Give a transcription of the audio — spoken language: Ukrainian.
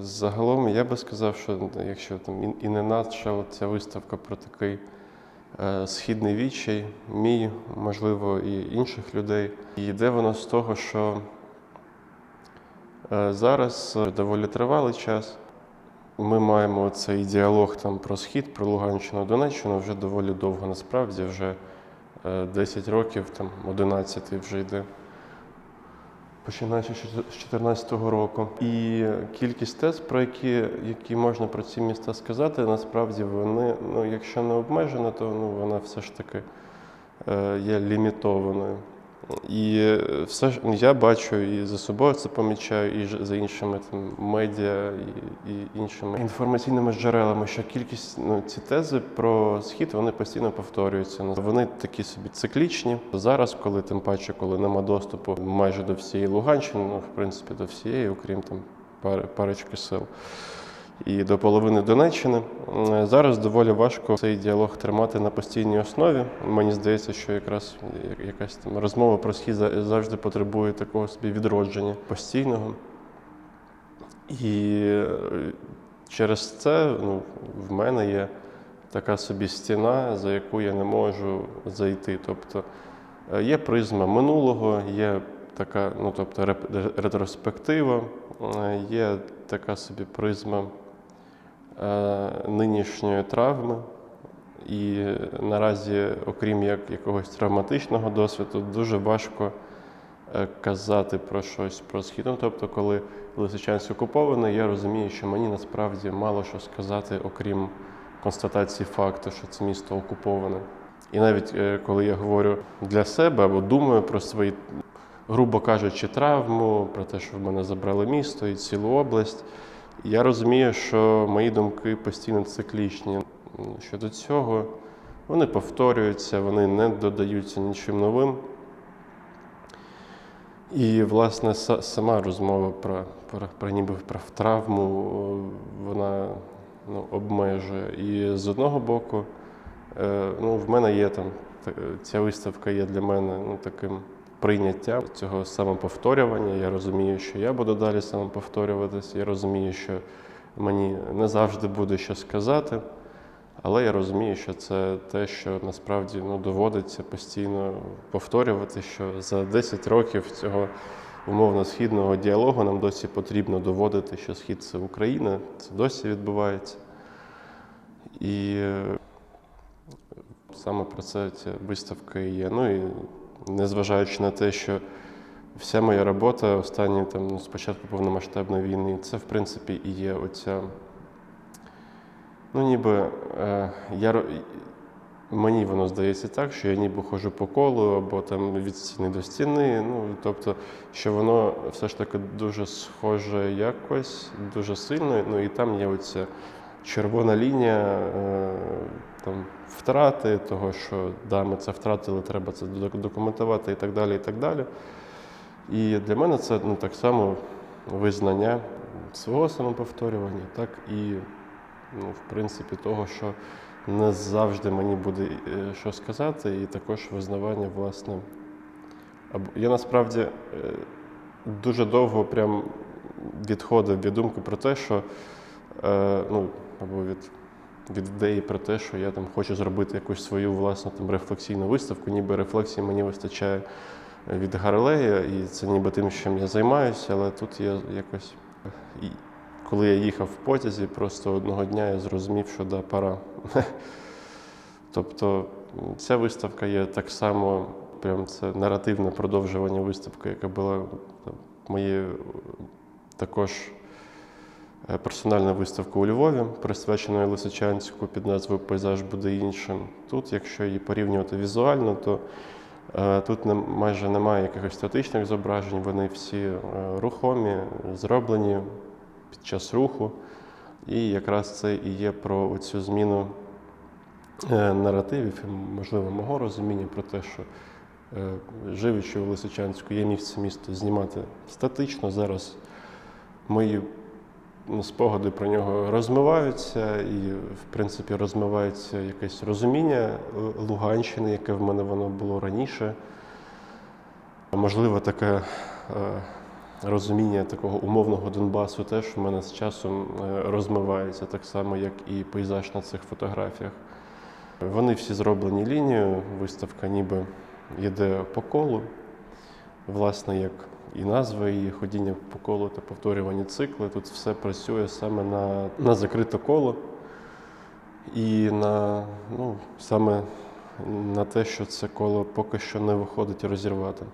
Загалом я би сказав, що якщо там і- не надша ця виставка про такий е, східний відчай, мій, можливо, і інших людей. І йде воно з того, що е, зараз е, доволі тривалий час. Ми маємо цей діалог там про схід, про Луганщину, Донеччину вже доволі довго насправді, вже е, 10 років, там 11 вже йде починаючи з 2014 року. І кількість тез, про які, які можна про ці міста сказати, насправді вони, ну, якщо не обмежена, то ну, вона все ж таки е, є лімітованою. І все ж я бачу і за собою це помічаю, і за іншими там, медіа і, і іншими інформаційними джерелами, що кількість ну, ці тези про схід вони постійно повторюються. Ну, Вони такі собі циклічні. Зараз, коли тим паче, коли нема доступу майже до всієї Луганщини, ну в принципі до всієї, окрім там пари, парочки сел. І до половини Донеччини зараз доволі важко цей діалог тримати на постійній основі. Мені здається, що якраз якась там розмова про схід завжди потребує такого собі відродження постійного. І е, через це ну, в мене є така собі стіна, за яку я не можу зайти. Тобто е, є призма минулого, є така, ну тобто ретроспектива, е, є така собі призма нинішньої травми. І наразі, окрім як якогось травматичного досвіду, дуже важко е, казати про щось про схід. Ну, тобто, коли Лисичанськ окупований, я розумію, що мені насправді мало що сказати, окрім констатації факту, що це місто окуповане. І навіть е, коли я говорю для себе або думаю про свої, грубо кажучи, травму, про те, що в мене забрали місто і цілу область, я розумію, що мої думки постійно циклічні. Щодо цього, вони повторюються, вони не додаються нічим новим. І, власне, сама розмова про, про, про ніби про травму, вона ну, обмежує. І з одного боку, е, ну, в мене є там, ця виставка є для мене ну, таким прийняттям цього самоповторювання. Я розумію, що я буду далі самоповторюватися, я розумію, що мені не завжди буде що сказати. Але я розумію, що це те, що насправді ну, доводиться постійно повторювати, що за 10 років цього умовно східного діалогу нам досі потрібно доводити, що схід це Україна, це досі відбувається. І е, саме про це ця виставка і є. Ну і незважаючи на те, що вся моя робота останні там ну, з початку повномасштабної війни, це в принципі і є оця. Ну, ніби е, я, мені воно здається так, що я ніби ходжу по колу або там від стіни до стіни. Ну, тобто, що воно все ж таки дуже схоже якось, дуже сильно. Ну і там є оця червона лінія е, там, втрати, того, що да, ми це втратили, треба це документувати і так далі. І так далі. І для мене це ну, так само визнання свого самоповторювання, так і ну, в принципі, того, що не завжди мені буде е, що сказати, і також визнавання, власне. Я насправді е, дуже довго прям відходив від думки про те, що ну, або від, від ідеї про те, що я там хочу зробити якусь свою власну там рефлексійну виставку, ніби рефлексії мені вистачає від Гарлея, і це ніби тим, чим я займаюся, але тут я якось. І коли я їхав в потязі, просто одного дня я зрозумів, що да, пора. Тобто ця виставка є так само, прям це наративне продовжування виставки, яка була моєю е, також е, персональна виставка у Львові, присвячена Лисичанську під назвою Пейзаж буде іншим. Тут, якщо її порівнювати візуально, то е, тут майже немає якихось статичних зображень, вони всі е, рухомі, зроблені під час руху. І якраз це і є про цю зміну е, наративів, можливо, мого розуміння про те, що е, живучи в Лисичанську, я міг це місто знімати статично. Зараз мої спогади про нього розмиваються, і, в принципі, розмивається якесь розуміння е, Луганщини, яке в мене воно було раніше. Можливо, таке е, розуміння такого умовного Донбасу теж у мене з часом е, розмивається, так само, як і пейзаж на цих фотографіях. Вони всі зроблені лінією, виставка ніби йде по колу. Власне, як і назва її ходіння по колу та повторювані цикли. Тут все працює саме на, на закрите коло і на, ну, саме на те, що це коло поки що не виходить розірвати.